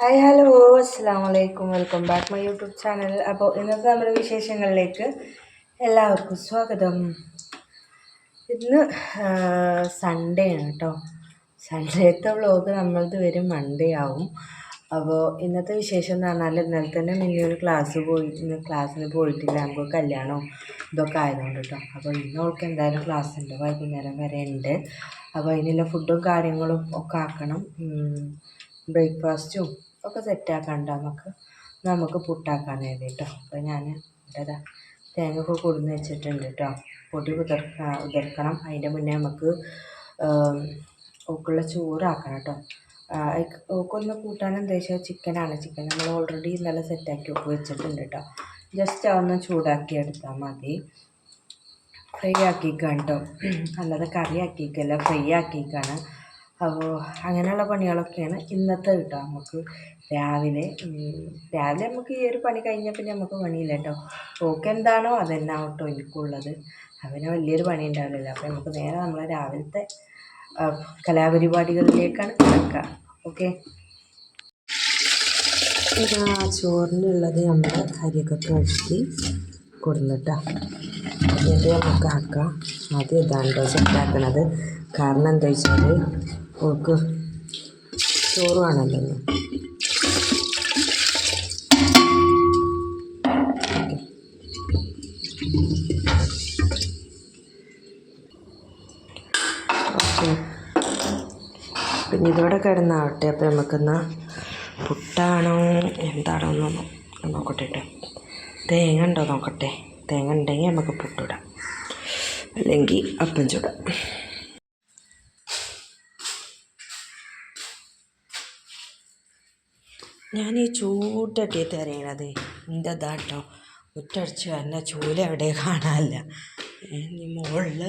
Hi hello അസ്സാം വലൈക്കും welcome back my YouTube channel അപ്പോൾ ഇന്നത്തെ നമ്മുടെ വിശേഷങ്ങളിലേക്ക് എല്ലാവർക്കും സ്വാഗതം. ഇന്ന് സൺഡേ ആണ് കേട്ടോ സൺഡേത്തെ വ്ളോഗ് നമ്മളത് വരും മൺഡേ ആവും. അപ്പോൾ ഇന്നത്തെ വിശേഷം എന്ന് പറഞ്ഞാൽ ഇന്നലെ തന്നെ മിന്നിയൊരു ക്ലാസ് പോയി ഇന്ന് ക്ലാസ്സിന് പോയിട്ടില്ല. നമുക്ക് കല്യാണം ഇതൊക്കെ ആയതുകൊണ്ട് കേട്ടോ അപ്പോൾ ഇന്ന് അവൾക്ക് എന്തായാലും ക്ലാസ് ഉണ്ട്. വൈകുന്നേരം വരെ ഉണ്ട്. അപ്പോൾ അതിനുള്ള ഫുഡും കാര്യങ്ങളും ഒക്കെ ആക്കണം. ബ്രേക്ക്ഫാസ്റ്റും ഒക്കെ സെറ്റാക്കണ്ട നമുക്ക് നമുക്ക് പുട്ടാക്കാൻ കേട്ടോ. അപ്പോൾ ഞാൻ ഇതാ തേങ്ങ ഒക്കെ കൊടുന്ന് വെച്ചിട്ടുണ്ട് കേട്ടോ. പൊടി കുതിർക്ക ഉതിർക്കണം അതിന്റെ മുന്നേ നമുക്ക് ഓക്കുള്ള ചോറാക്കണം കേട്ടോ. ഓക്കൊന്ന് കൂട്ടാൻ എന്താ വെച്ചാൽ ചിക്കനാണ്. ചിക്കൻ നമ്മൾ ഓൾറെഡി നല്ല സെറ്റാക്കി ഒക്കെ വെച്ചിട്ടുണ്ട് കേട്ടോ. ജസ്റ്റ് അതൊന്ന് ചൂടാക്കി എടുത്താൽ മതി. ഫ്രൈ ആക്കിക്കാണ് കേട്ടോ. അല്ലാതെ കറി ആക്കിക്കല്ല ഫ്രൈ ആക്കിക്കാണ്. അപ്പോൾ അങ്ങനെയുള്ള പണികളൊക്കെയാണ് ഇന്നത്തെ കേട്ടോ നമുക്ക് രാവിലെ രാവിലെ നമുക്ക് ഈ ഒരു പണി കഴിഞ്ഞാൽ പിന്നെ നമുക്ക് പണിയില്ല കേട്ടോ. ഓക്ക് എന്താണോ അതെന്നാ കേട്ടോ എനിക്കുള്ളത്. അവന് വലിയൊരു പണി ഉണ്ടാവില്ലല്ലോ. അപ്പോൾ നമുക്ക് നേരെ നമ്മളെ രാവിലത്തെ കലാപരിപാടികളിലേക്കാണ് കിടക്കുക. ഓക്കെ? ഇതാ ചോറിനുള്ളത് നമ്മൾ അരിയൊക്കെ കഴുകി കൊടുന്നിട്ടാ. എന്നിട്ട് നമുക്ക് ആക്കാം. ആദ്യം ഇതാണ് സെറ്റാക്കണത് കാരണം എന്താ വെച്ചാൽ ഓക്ക് ചോറ് വേണമല്ലോ പിന്നെ ഇതോടെ കിടന്നാവട്ടെ അപ്പോൾ നമുക്കെന്നാ പുട്ടാണോ എന്താണോ എന്ന് നോക്കട്ടെ കേട്ടോ. തേങ്ങ ഉണ്ടോ നോക്കട്ടെ. തേങ്ങ ഉണ്ടെങ്കിൽ നമുക്ക് പുട്ടിടാം അല്ലെങ്കിൽ അപ്പം ചൂടാം. ഞാൻ ഈ അറിയണത് എന്റെ ദാട്ടോ മുറ്റടിച്ച് തന്നെ ചൂല എവിടെ കാണാനില്ല. ഇനി മുകളിൽ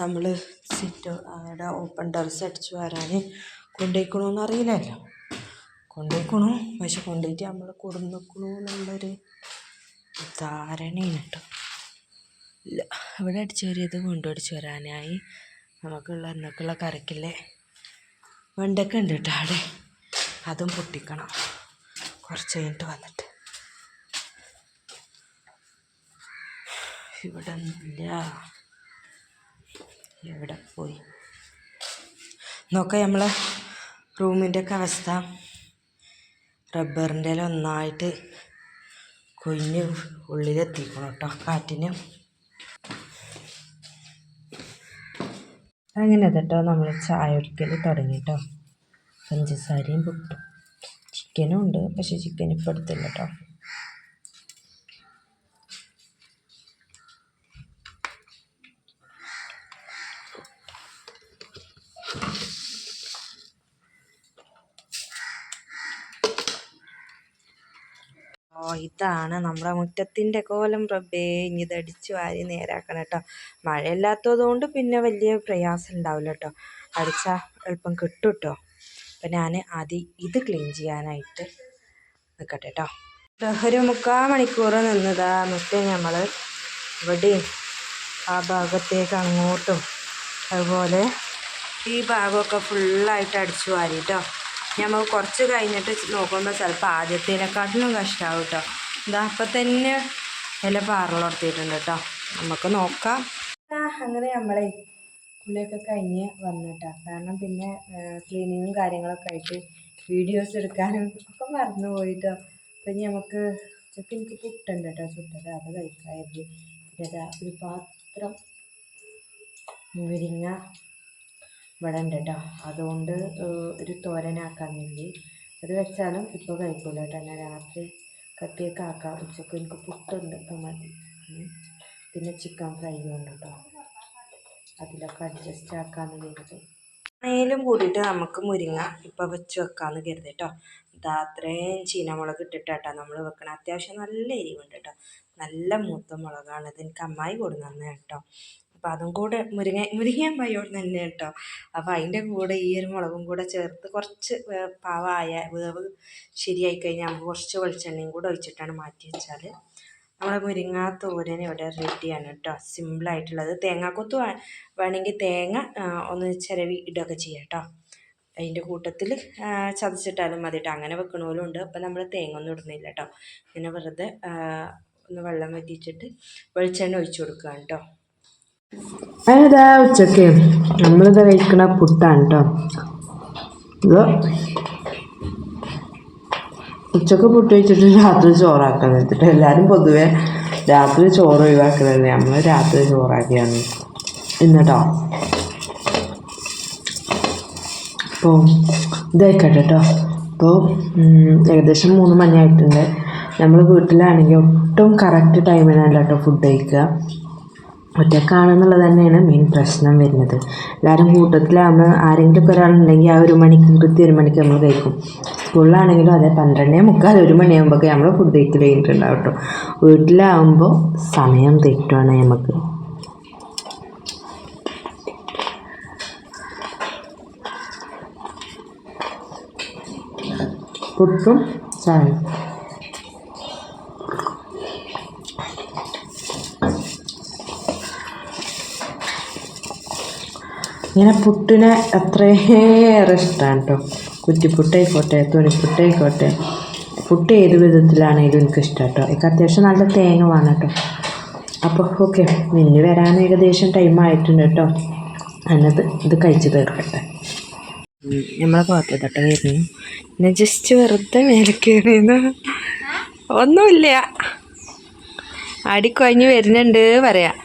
നമ്മൾ സിറ്റ് അവിടെ ഓപ്പൺ ടെറസ് അടിച്ച് വരാൻ കൊണ്ടുപോയിക്കണമെന്ന് അറിയില്ലല്ലോ. കൊണ്ടുപോയിക്കണു പക്ഷെ കൊണ്ടുപോയിട്ട് നമ്മൾ കൊടുന്നിക്കണു എന്നുള്ളൊരു ധാരണയാണ് കേട്ടോ ഇല്ല ഇവിടെ അടിച്ചു കയറിയത് കൊണ്ടുപടിച്ച് വരാനായി. നമുക്കുള്ള അന്നൊക്കെയുള്ള കറിക്കില്ലേ? വെണ്ടക്ക ഉണ്ട് കേട്ടോ അവിടെ. അതും പൊട്ടിക്കണം. കുറച്ച് കഴിഞ്ഞിട്ട് വന്നിട്ട്. ഇവിടെ ഇല്ല. എവിടെ പോയി? നോക്കാം നമ്മളെ റൂമിന്റെ ഒക്കെ അവസ്ഥ. റബ്ബറിന്റെ ഒന്നായിട്ട് കൊഞ്ഞ് ഉള്ളിലെത്തിക്കണം കേട്ടോ കാറ്റിന്. അങ്ങനെ കേട്ടോ നമ്മൾ ചായ ഒരിക്കൽ തുടങ്ങി കേട്ടോ. പഞ്ചസാരയും പുട്ടും. ചിക്കനും ഉണ്ട് പക്ഷെ ചിക്കൻ ഇപ്പോൾ എടുത്തില്ല കേട്ടോ ഇതാണ് നമ്മുടെ മുറ്റത്തിന്റെ കോലം റബ്ബേ ഇനി ഇതടിച്ച് വാരി നേരാക്കണം കേട്ടോ മഴയില്ലാത്തത് കൊണ്ട് പിന്നെ വലിയ പ്രയാസം ഉണ്ടാവില്ല കേട്ടോ അടിച്ചാൽ എളുപ്പം കിട്ടും കേട്ടോ അപ്പം ഞാൻ ആദ്യം ഇത് ക്ലീൻ ചെയ്യാനായിട്ട് നിൽക്കട്ടെ കേട്ടോ ഒരു മുക്കാൽ മണിക്കൂർ നിന്നതാ. എന്നിട്ട് നമ്മൾ ഇവിടെയും ആ ഭാഗത്തേക്ക് അങ്ങോട്ടും അതുപോലെ ഈ ഭാഗമൊക്കെ ഫുള്ളായിട്ട് അടിച്ചു വാരി കേട്ടോ നമ്മൾ കുറച്ച് കഴിഞ്ഞിട്ട് നോക്കുമ്പോൾ ചിലപ്പോൾ ആദ്യത്തേനെക്കാട്ടിലും കഷ്ടമാവും കേട്ടോ ഇതാ അപ്പം തന്നെ ഇല പാറളർത്തിയിട്ടുണ്ട് കേട്ടോ നമുക്ക് നോക്കാം. അങ്ങനെ നമ്മളെ കുളിയൊക്കെ കഴിഞ്ഞ് വന്നിട്ടാ. കാരണം പിന്നെ ക്ലീനിങ്ങും കാര്യങ്ങളൊക്കെ ആയിട്ട് വീഡിയോസ് എടുക്കാനും ഒക്കെ മറന്നു പോയിട്ടോ. അപ്പം ഇനി നമുക്ക് ഉച്ചയ്ക്ക് എനിക്ക് പുട്ടുണ്ട് കേട്ടോ ചുട്ടത്. അത് കഴിക്കാമായിരുന്നു പിന്നെ ഒരു പാത്രം മുരിങ്ങ ഇവിടെ ഉണ്ട് കേട്ടോ അതുകൊണ്ട് ഒരു തോരനാക്കാൻ വേണ്ടി. അത് വെച്ചാലും ഇപ്പോൾ കഴിക്കില്ല കേട്ടോ എന്നാൽ രാത്രി കത്തിയൊക്കെ ആക്കാം. ഉച്ചയ്ക്ക് എനിക്ക് പുട്ടുണ്ട്. മതി. പിന്നെ ചിക്കൻ ഫ്രൈ ഉണ്ട് കേട്ടോ അതിലൊക്കെ അഡ്ജസ്റ്റ് ആക്കാമെന്ന് കരുതി. ആണേലും കൂടിയിട്ട് നമുക്ക് മുരിങ്ങ ഇപ്പം വെച്ച് വെക്കാമെന്ന് കരുതി കേട്ടോ ഇതാ അത്രയും ചീനമുളക് ഇട്ടിട്ടാട്ടോ നമ്മൾ വെക്കണം. അത്യാവശ്യം നല്ല എരിവുണ്ട് കേട്ടോ നല്ല മൂത്ത മുളകാണ്. ഇത് എനിക്ക് അമ്മായി കൊടുന്നു കേട്ടോ അപ്പോൾ അതും കൂടെ മുരിങ്ങ മുരിങ്ങയും പയ്യോട് തന്നെ കേട്ടോ അപ്പോൾ അതിന്റെ കൂടെ ഈ ഒരു മുളകും കൂടെ ചേർത്ത് കുറച്ച് പാവായ വേവ് ശരിയായി കഴിഞ്ഞാൽ നമുക്ക് കുറച്ച് വെളിച്ചെണ്ണയും കൂടെ ഒഴിച്ചിട്ടാണ് മാറ്റി വെച്ചാൽ നമ്മുടെ മുരിങ്ങാ തോരൻ ഇവിടെ റെഡിയാണ് കേട്ടോ സിമ്പിളായിട്ടുള്ളത് തേങ്ങാക്കൊത്ത് വേണമെങ്കിൽ തേങ്ങ ഒന്ന് ചിരവി ഇടുകയൊക്കെ ചെയ്യാം കേട്ടോ അതിന്റെ കൂട്ടത്തിൽ ചതച്ചിട്ടാലും മതി കേട്ടോ അങ്ങനെ വെക്കണോലും ഉണ്ട്. അപ്പം നമ്മൾ തേങ്ങ ഒന്നും ഇടുന്നില്ല കേട്ടോ ഇങ്ങനെ വെറുതെ ഒന്ന് വെള്ളം വറ്റിച്ചിട്ട് വെളിച്ചെണ്ണ ഒഴിച്ചു കൊടുക്കുക കേട്ടോ അതാ ഉച്ചയ്ക്ക്? നമ്മളിത് കഴിക്കണ പുട്ടാണ് കേട്ടോ ഉച്ചയ്ക്ക് പുട്ട് വെച്ചിട്ട് രാത്രി ചോറാക്കാൻ എല്ലാവരും പൊതുവെ രാത്രി ചോറ് ഒഴിവാക്കലല്ലേ? നമ്മൾ രാത്രി ചോറാക്കിയാണ്. ഇന്നട്ടോ? അപ്പോൾ ഇതായിക്കട്ടെ കേട്ടോ അപ്പോൾ ഏകദേശം മൂന്ന് മണിയായിട്ടുണ്ട്. നമ്മൾ വീട്ടിലാണെങ്കിൽ ഒട്ടും കറക്റ്റ് ടൈമിനല്ല കേട്ടോ ഫുഡ് കഴിക്കുക ഒറ്റക്കാണെന്നുള്ളത് തന്നെയാണ് മെയിൻ പ്രശ്നം വരുന്നത്. എല്ലാവരും കൂട്ടത്തിലാകുമ്പോൾ ആരെങ്കിലുമൊക്കെ ഒരാളുണ്ടെങ്കിൽ ആ ഒരു മണിക്ക് കൃത്യം ഒരു മണിക്ക് നമ്മൾ കഴിക്കും. സ്കൂളിലാണെങ്കിലും അതെ പന്ത്രണ്ടേ മുക്കാൽ ഒരു മണിയാകുമ്പോൾ നമ്മൾ ഫുഡ് കഴിക്കൽ കഴിഞ്ഞിട്ടുണ്ടാവും കേട്ടോ വീട്ടിലാകുമ്പോൾ സമയം തെറ്റുവാണ് നമുക്ക്. പുട്ടും ചായ ഇങ്ങനെ പുട്ടിനെ അത്രയേറെ ഇഷ്ടമാണ് കേട്ടോ കുറ്റിപ്പുട്ടായിക്കോട്ടെ തൊലിപ്പുട്ടായിക്കോട്ടെ പുട്ട് ഏത് വിധത്തിലാണെങ്കിലും എനിക്ക് ഇഷ്ടം കേട്ടോ എനിക്ക് അത്യാവശ്യം നല്ല തേങ്ങ വേണം കേട്ടോ അപ്പോൾ ഓക്കെ മിന്നു വരാൻ ഏകദേശം ടൈം ആയിട്ടുണ്ട് കേട്ടോ എന്നത് ഇത് കഴിച്ച് തീർക്കട്ടെ. നമ്മളെ ഭാഗത്ത് തട്ട വരുന്നു പിന്നെ ജസ്റ്റ് വെറുതെ മേലെ ഒന്നുമില്ല. അടിക്കൊഞ്ഞ് വരുന്നുണ്ട് പറയാം.